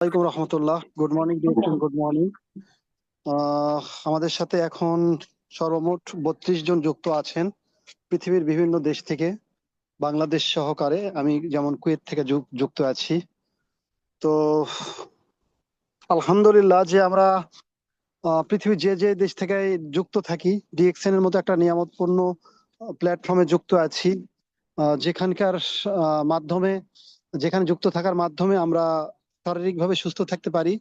ওয়ালাইকুম রহমতুল্লাহ। Good morning good morning আমাদের সাথে এখন সর্বমোট বত্রিশ জন যুক্ত আছেন পৃথিবীর বিভিন্ন দেশ থেকে বাংলাদেশ সহকারে। আমি যেমন কুয়েত থেকে যুক- যুক্ত আছি। তো আলহামদুলিল্লাহ যে আমরা পৃথিবীর যে যে দেশ থেকে যুক্ত থাকি ডিএক্সএন এর মতো একটা নিয়ামতপূর্ণ প্ল্যাটফর্মে যুক্ত আছি। যেখানকার মাধ্যমে যেখানে যুক্ত থাকার মাধ্যমে আমরা শারীরিকভাবে সুস্থ থাকতে পারি।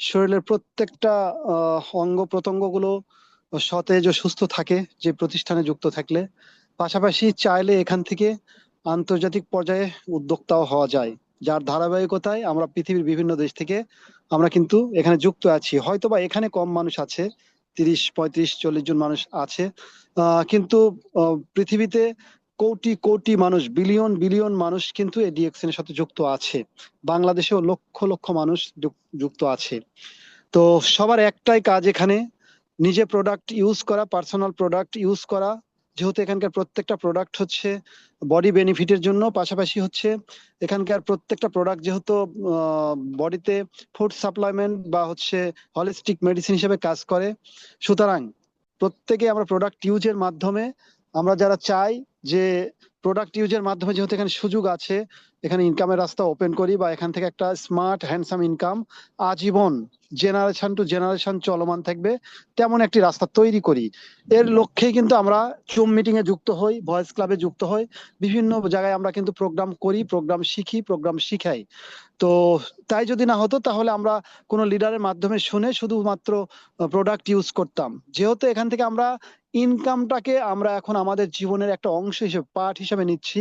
শরীরের প্রত্যেকটা অঙ্গ প্রত্যঙ্গগুলো সতেজ ও সুস্থ থাকে, যে প্রতিষ্ঠানে যুক্ত থাকলে। পাশাপাশি চাইলে এখান থেকে আন্তর্জাতিক পর্যায়ে উদ্যোক্তাও হওয়া যায়। যার ধারাবাহিকতায় আমরা পৃথিবীর বিভিন্ন দেশ থেকে আমরা কিন্তু এখানে যুক্ত আছি। হয়তোবা এখানে কম মানুষ আছে, তিরিশ, পঁয়ত্রিশ, চল্লিশ জন মানুষ আছে। কিন্তু পৃথিবীতে কোটি কোটি মানুষ, বিলিয়ন বিলিয়ন মানুষ কিন্তু এই ডিএক্সএন এর সাথে যুক্ত আছে। বাংলাদেশেও লক্ষ লক্ষ মানুষ যুক- যুক্ত আছে। তো সবার একটাই কাজ এখানে, নিজে প্রোডাক্ট ইউজ করা পার্সোনাল প্রোডাক্ট ইউজ করা। যেহেতু এখানকার প্রত্যেকটা প্রোডাক্ট হচ্ছে বডি বেনিফিটের জন্য, পাশাপাশি হচ্ছে এখানকার প্রত্যেকটা প্রোডাক্ট যেহেতু বডিতে ফুড সাপ্লাইমেন্ট বা হচ্ছে হলিস্টিক মেডিসিন হিসেবে কাজ করে। সুতরাং প্রত্যেকে আমরা প্রোডাক্ট ইউজের মাধ্যমে আমরা যারা চাই যে প্রোডাক্ট ইউজের মাধ্যমে যেহেতু এখানে সুযোগ আছে, এখানে ইনকামের রাস্তা ওপেন করি বা এখান থেকে একটা স্মার্ট হ্যান্ডসাম ইনকাম আজীবন জেনারেশন টু জেনারেশন চলমান থাকবে, তেমন একটি রাস্তা তৈরি করি। এর লক্ষ্যেই কিন্তু আমরা জুম মিটিং এ যুক্ত হই ভয়েস ক্লাবে যুক্ত হই। বিভিন্ন জায়গায় আমরা কিন্তু প্রোগ্রাম করি প্রোগ্রাম শিখি প্রোগ্রাম শিখাই। তো তাই যদি না হতো, তাহলে আমরা কোনো লিডারের মাধ্যমে শুনে শুধুমাত্র প্রোডাক্ট ইউজ করতাম। যেহেতু এখান থেকে আমরা ইনকামটাকে আমরা এখন আমাদের জীবনের একটা অংশ হিসেবে পার্ট হিসেবে নিচ্ছি।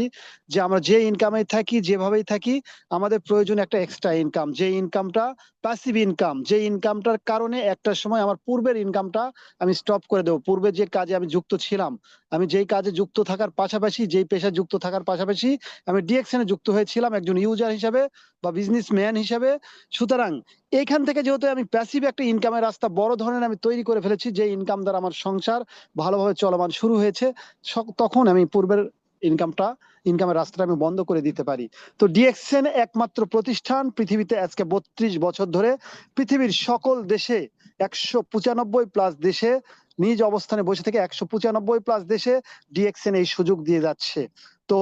যে আমরা যে ইনকামে থাকি, যেভাবেই থাকি, আমাদের প্রয়োজন একটা এক্সট্রা ইনকাম যে ইনকামটা প্যাসিভ ইনকাম যে ইনকামটার কারণে একটা সময় আমার পূর্বের ইনকামটা আমি স্টপ করে দেবো। পূর্বে যে কাজে আমি যুক্ত ছিলাম আমি যেই কাজে যুক্ত থাকার পাশাপাশি, যেই পেশায় যুক্ত থাকার পাশাপাশি আমি ডিএক্সএনে যুক্ত হয়েছিলাম একজন ইউজার হিসাবে বা বিজনেস ম্যান হিসাবে। সুতরাং এইখান থেকে যেহেতু আমি প্যাসিভ একটা ইনকামের রাস্তা বড় ধরনের আমি তৈরি করে ফেলেছি যে ইনকাম দ্বারা আমার সংসার ভালোভাবে চলমান শুরু হয়েছে তখন আমি পূর্বের ইনকামটা ইনকামের রাস্তাটা আমি বন্ধ করে দিতে পারি। তো ডিএক্সএন একমাত্র প্রতিষ্ঠান পৃথিবীতে আজকে বত্রিশ বছর ধরে পৃথিবীর সকল দেশে একশো পঁচানব্বই প্লাস দেশে নিজ অবস্থানে বসে থেকে একশো পঁচানব্বই প্লাস দেশে ডিএক্সএন এই সুযোগ দিয়ে যাচ্ছে। তো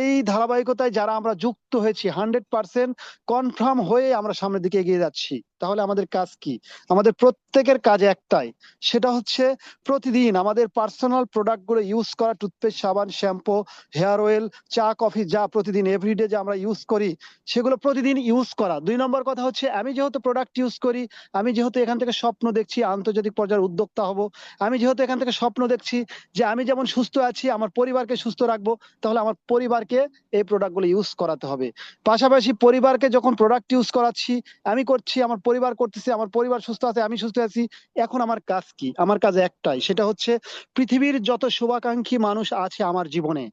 এই ধারাবাহিকতায় যারা আমরা যুক্ত হয়েছি হান্ড্রেড পার্সেন্ট কনফার্ম হয়ে আমরা সামনের দিকে এগিয়ে যাচ্ছি। তাহলে আমাদের কাজ কি? আমাদের প্রত্যেকের কাজ একটাই, সেটা হচ্ছে প্রতিদিন আমাদের পার্সোনাল প্রোডাক্টগুলো ইউজ করা টুথপেস্ট সাবান শ্যাম্পু হেয়ার অয়েল চা কফি যা প্রতিদিন এভরিডে যা আমরা ইউজ করি, সেগুলো প্রতিদিন ইউজ করা। দুই নম্বর কথা হচ্ছে, আমি যেহেতু প্রোডাক্ট ইউজ করি, আমি যেহেতু এখান থেকে স্বপ্ন দেখছি, আন্তর্জাতিক পর্যায়ের উদ্যোক্তা হব, আমি যেহেতু এখান থেকে স্বপ্ন দেখছি যে আমি যেমন সুস্থ আছি, আমার পরিবারকে সুস্থ রাখব, তাহলে আমার পরিবারকে এই প্রোডাক্টগুলো ইউজ করাতে হবে। পাশাপাশি পরিবারকে যখন প্রোডাক্ট ইউজ করাচ্ছি, আমি করছি, আমার পরিবার করতেছি, আমার পরিবার সুস্থ আছে, আমি সুস্থ আছি, এখন আমার কাজ কি? আমার কাজ একটাই, সেটা হচ্ছে পৃথিবীর যত শুভাকাঙ্ক্ষী মানুষ আছে আমার জীবনে,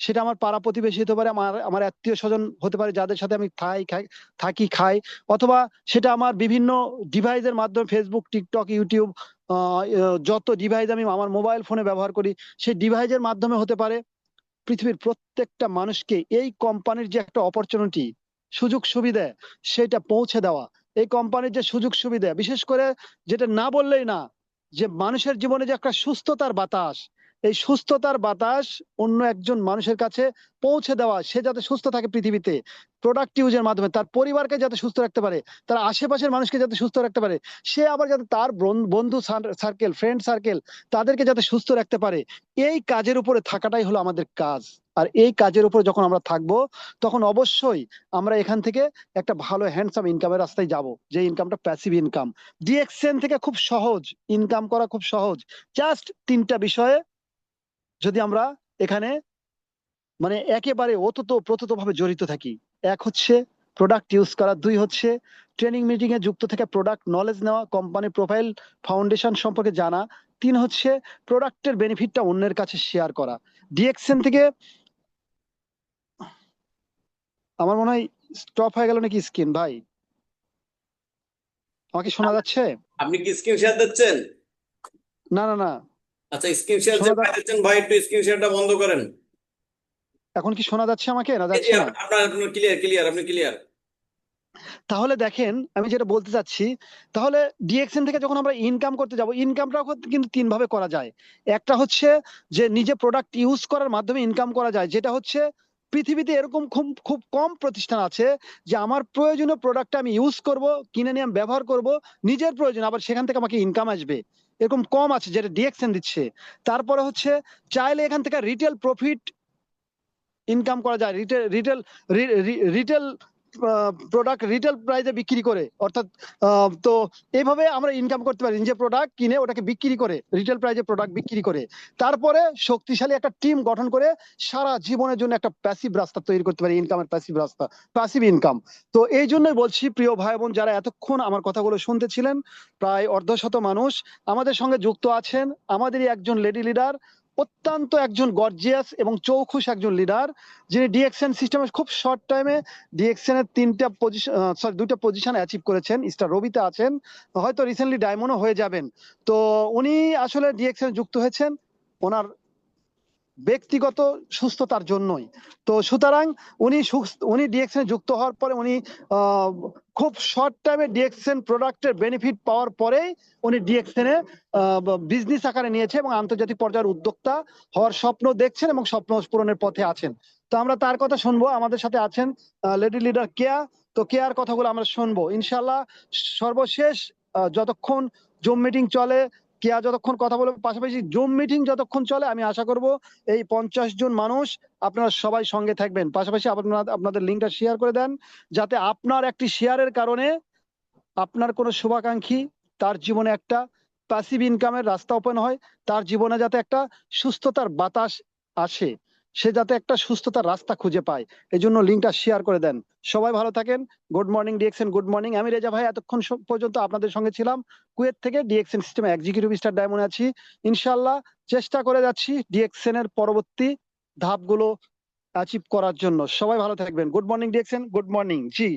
সেটা আমার পাড়া প্রতিবেশী হতে পারে, আমার আমার আত্মীয় স্বজন হতে পারে, যাদের সাথে আমি খাই খাই, থাকি, খাই, অথবা সেটা আমার বিভিন্ন ডিভাইসের মাধ্যমে ফেসবুক টিকটক ইউটিউব যত ডিভাইস আমি আমার মোবাইল ফোনে ব্যবহার করি, সেই ডিভাইসের মাধ্যমে হতে পারে পৃথিবীর প্রত্যেকটা মানুষকে এই কোম্পানির যে একটা অপরচুনিটি সুযোগ সুবিধা, সেটা পৌঁছে দেওয়া। এই কোম্পানির যে সুযোগ সুবিধা, বিশেষ করে যেটা না বললেই না, যে মানুষের জীবনে যে একটা সুস্থতার বাতাস, এই সুস্থতার বাতাস অন্য একজন মানুষের কাছে পৌঁছে দেওয়া, সে যাতে সুস্থ থাকে পৃথিবীতে প্রোডাক্ট ইউজের মাধ্যমে তার পরিবারকে যাতে সুস্থ রাখতে পারে, তার আশেপাশের মানুষকে যাতে সুস্থ রাখতে পারে, সে আবার যাতে তার বন্ধু সার্কেল ফ্রেন্ড সার্কেল তাদেরকে যাতে সুস্থ রাখতে পারে, এই কাজের উপরে থাকাটাই হলো আমাদের কাজ। আর এই কাজের উপর যখন আমরা থাকব, তখন অবশ্যই আমরা এখান থেকে একটা ভালো হ্যান্ডসাম ইনকামের রাস্তায় যাব, যে ইনকামটা প্যাসিভ ইনকাম ডিএক্সএন থেকে খুব সহজ ইনকাম করা খুব সহজ। জাস্ট তিনটা বিষয়ে যদি আমরা এখানে মানে একেবারে অতত প্রতত ভাবে জড়িত থাকি। এক হচ্ছে প্রোডাক্ট ইউজ করা দুই হচ্ছে ট্রেনিং মিটিং এ যুক্ত থেকে প্রোডাক্ট নলেজ নেওয়া কোম্পানি প্রোফাইল ফাউন্ডেশন সম্পর্কে জানা তিন হচ্ছে প্রোডাক্টের বেনিফিটটা অন্যের কাছে শেয়ার করা। ডিএক্সএন থেকে আমার মনে হয় স্টপ হয়ে গেল নাকি স্ক্রিন ভাই? আমাকে শোনা যাচ্ছে? আপনি কি স্ক্রিন শেয়ার দিচ্ছেন? না না না। আচ্ছা স্ক্রিন শেয়ার যে দিচ্ছেন ভাই একটু স্ক্রিন শেয়ারটা বন্ধ করেন। এখন কি শোনা যাচ্ছে আমাকে? না যাচ্ছে? না আপনার আপনার ক্লিয়ার ক্লিয়ার আপনি ক্লিয়ার তাহলে দেখেন আমি যেটা বলতে চাচ্ছি তাহলে ডিএক্সএন থেকে যখন আমরা ইনকাম করতে যাব ইনকামটাও কিন্তু তিন ভাবে করা যায়। একটা হচ্ছে যে নিজে প্রোডাক্ট ইউজ করার মাধ্যমে ইনকাম করা যায় যেটা হচ্ছে পৃথিবীতে এরকম খুব খুব কম প্রতিষ্ঠান আছে যে আমার প্রয়োজনীয় প্রোডাক্টটা আমি ইউজ করব কিনে নিয়ে আমি ব্যবহার করব নিজের প্রয়োজন আবার সেখান থেকে আমাকে ইনকাম আসবে। এরকম কম আছে যেটা ডিএক্সএন দিচ্ছে। তারপরে হচ্ছে চাইলে এখান থেকে রিটেল প্রফিট ইনকাম করা যায়। Retail retail retail product retail প্রাইসে বিক্রি করে। অর্থাৎ তো এইভাবে আমরা ইনকাম করতে পারি। যে প্রোডাক্ট কিনে ওটাকে বিক্রি করে রিটেল প্রাইসে প্রোডাক্ট বিক্রি করে। তারপরে শক্তিশালী একটা টিম গঠন করে সারা জীবনের জন্য একটা প্যাসিভ রাস্তা তৈরি করতে পারি ইনকামের প্যাসিভ রাস্তা প্যাসিভ ইনকাম তো এই জন্যই বলছি, প্রিয় ভাই বোন যারা এতক্ষণ আমার কথাগুলো শুনতেছিলেন, প্রায় অর্ধশত মানুষ আমাদের সঙ্গে যুক্ত আছেন। আমাদেরই একজন লেডি লিডার অত্যন্ত একজন গর্জিয়াস এবং চৌখুশ একজন লিডার যিনি ডিএক্সএন সিস্টেমে খুব শর্ট টাইমে ডিএক্সএন এর তিনটা পজিশন সরি দুইটা পজিশন অ্যাচিভ করেছেন। স্টার রবিতে আছেন। হয়তো রিসেন্টলি ডায়মন্ডও হয়ে যাবেন। তো উনি আসলে ডিএক্সএন যুক্ত হয়েছেন। ওনার ব্যক্তিগত সুস্থতার জন্যই। তো সুতরাং উনি উনি ডিএক্সএন যুক্ত হওয়ার পরে উনি খুব শর্ট টাইমে ডিএক্সএন প্রোডাক্টের বেনিফিট পাওয়ার পরেই উনি ডিএক্সএন এ বিজনেস আকারে নিয়েছে এবং আন্তর্জাতিক পর্যায়ের উদ্যোক্তা হওয়ার স্বপ্ন দেখছেন এবং স্বপ্ন পূরণের পথে আছেন। তো আমরা তার কথা শুনব, আমাদের সাথে আছেন লেডি লিডার কেয়া তো কেয়ার কথাগুলো আমরা শুনব। ইনশাল্লাহ সর্বশেষ যতক্ষণ জুম মিটিং চলে কেয়া যতক্ষণ কথা বলবে, পাশাপাশি জুম মিটিং যতক্ষণ চলে, আমি আশা করব এই পঞ্চাশ জন মানুষ আপনারা সবাই সঙ্গে থাকবেন। পাশাপাশি আপনার, আপনাদের লিঙ্কটা শেয়ার করে দেন, যাতে আপনার একটি শেয়ারের কারণে আপনার কোনো শুভাকাঙ্ক্ষী তার জীবনে একটা প্যাসিভ ইনকামের রাস্তা ওপেন হয়, তার জীবনে যাতে একটা সুস্থতার বাতাস আসে। সে যাতে একটা সুস্থতার রাস্তা খুঁজে পায়। এই জন্য লিঙ্কটা শেয়ার করে দেন। সবাই ভালো থাকেন। Good morning DXN good morning আমি রেজা ভাই, এতক্ষণ পর্যন্ত আপনাদের সঙ্গে ছিলাম। কুয়েত থেকে ডিএক্সএন সিস্টেমে এক্সিকিউটিভ স্টার ডায়মন্ড আছি। ইনশাল্লাহ চেষ্টা করে যাচ্ছি ডিএক্সএন এর পরবর্তী ধাপগুলো অ্যাচিভ করার জন্য। সবাই ভালো থাকবেন। Good morning DXN good morning জি।